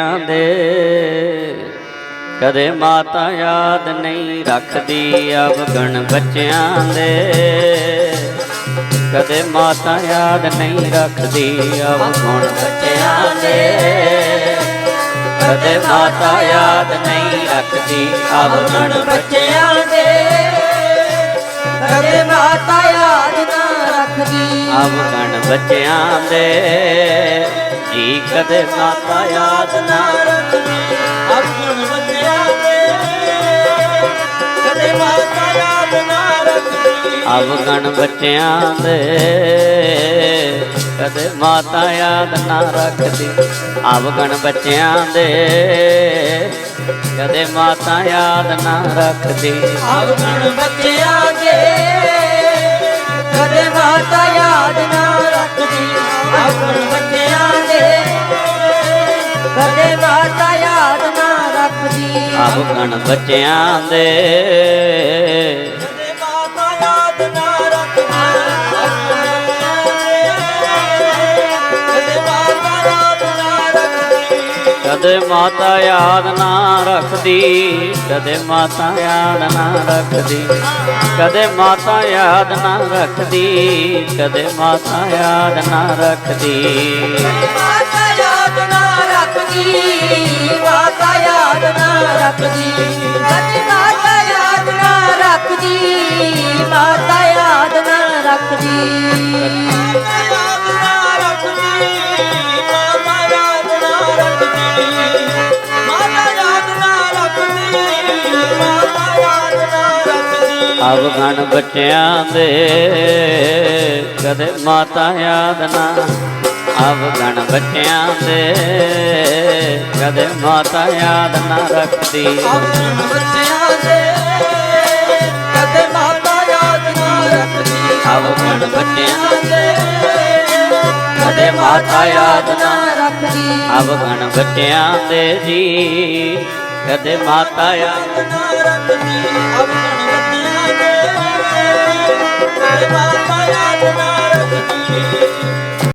ਬੱਚਿਆਂ ਦੇ। ਕਦੇ ਮਾਤਾ ਯਾਦ ਨਹੀਂ ਰੱਖਦੀ ਅਵਗਣ ਬੱਚਿਆਂ ਦੇ। ਕਦੇ ਮਾਤਾ ਯਾਦ ਨਹੀਂ ਰੱਖਦੀ ਅਵਗਣ ਬੱਚਿਆਂ ਦੇ। ਕਦੇ ਮਾਤਾ ਯਾਦ ਨਹੀਂ ਰੱਖਦੀ ਅਵਗਣ ਬੱਚਿਆਂ ਦੇ। ਕਦੇ ਮਾਤਾ ਯਾਦ ਨਾ ਰੱਖਦੀ ਅਵਗਣ ਬੱਚਿਆਂ ਦੇ। ਕਦੇ ਮਾਤਾ ਯਾਦ ਨਾ ਰੱਖਦੀ ਅਵਗਣ ਬੱਚਿਆਂ ਦੇ ਕਦੇ ਮਾਤਾ ਯਾਦ ਨਾ ਰੱਖਦੀ ਅਵਗਣ ਬੱਚਿਆਂ ਦੇ। ਕਦੇ ਮਾਤਾ ਯਾਦ ਨਾ ਰੱਖਦੀ। ਅਵਗਣ ਬੱਚਿਆਂ ਦੇ। ਕਦੇ ਮਾਤਾ ਯਾਦ ਨਾ ਰੱਖਦੀ। ਅਵਗਣ ਬੱਚਿਆਂ ਦੇ। ਕਦੇ ਮਾਤਾ ਕਦੇ ਮਾਤਾ ਯਾਦ ਨਾ ਰੱਖਦੀ। ਅਵਗਣ ਬੱਚਿਆਂ ਦੇ। ਕਦੇ ਮਾਤਾ ਯਾਦ ਨਾ ਰੱਖਦੀ। ਕਦੇ ਮਾਤਾ ਯਾਦ ਨਾ ਰੱਖਦੀ ਕਦੇ ਮਾਤਾ ਯਾਦ ਨਾ ਰੱਖਦੀ। ਕਦੇ ਮਾਤਾ ਯਾਦ ਨਾ ਰੱਖਦੀ ਕਦੇ ਮਾਤਾ ਯਾਦ ਨਾ ਰੱਖਦੀ। ਕਦੇ ਮਾਤਾ ਯਾਦ ਨਾ ਰੱਖਦੀ ਮਾਤਾ ਯਾਦ ਨਾ ਰੱਖਦੀ ਮਾਤਾ ਮਾਤਾ ਯਾਦ ਨਾ ਰੱਖਦੀ ਮਾਤਾ ਯਾਦ ਨਾ ਰੱਖਦੀ ਅਵਗਣ ਬੱਚਿਆਂ ਦੇ, ਕਦੇ ਮਾਤਾ ਯਾਦ ਨਾ ਅਵਗਣ ਬੱਚਿਆਂ ਦੇ ਕਦੇ ਮਾਤਾ ਯਾਦ ਨਾ ਰੱਖਦੀ। ਅਵਗਣ ਬੱਚਿਆਂ ਦੇ ਕਦੇ ਮਾਤਾ ਯਾਦ ਨਾ ਰੱਖਦੀ। ਅਵਗਣ ਬੱਚਿਆਂ ਦੇ ਕਦੇ ਮਾਤਾ ਯਾਦ ਨਾ ਰੱਖਦੀ। ਅਵਗਣ ਬੱਚਿਆਂ ਦੇ ਜੀ ਕਦੇ ਮਾਤਾ ਯਾਦ ਨਾ ਰੱਖਦੀ।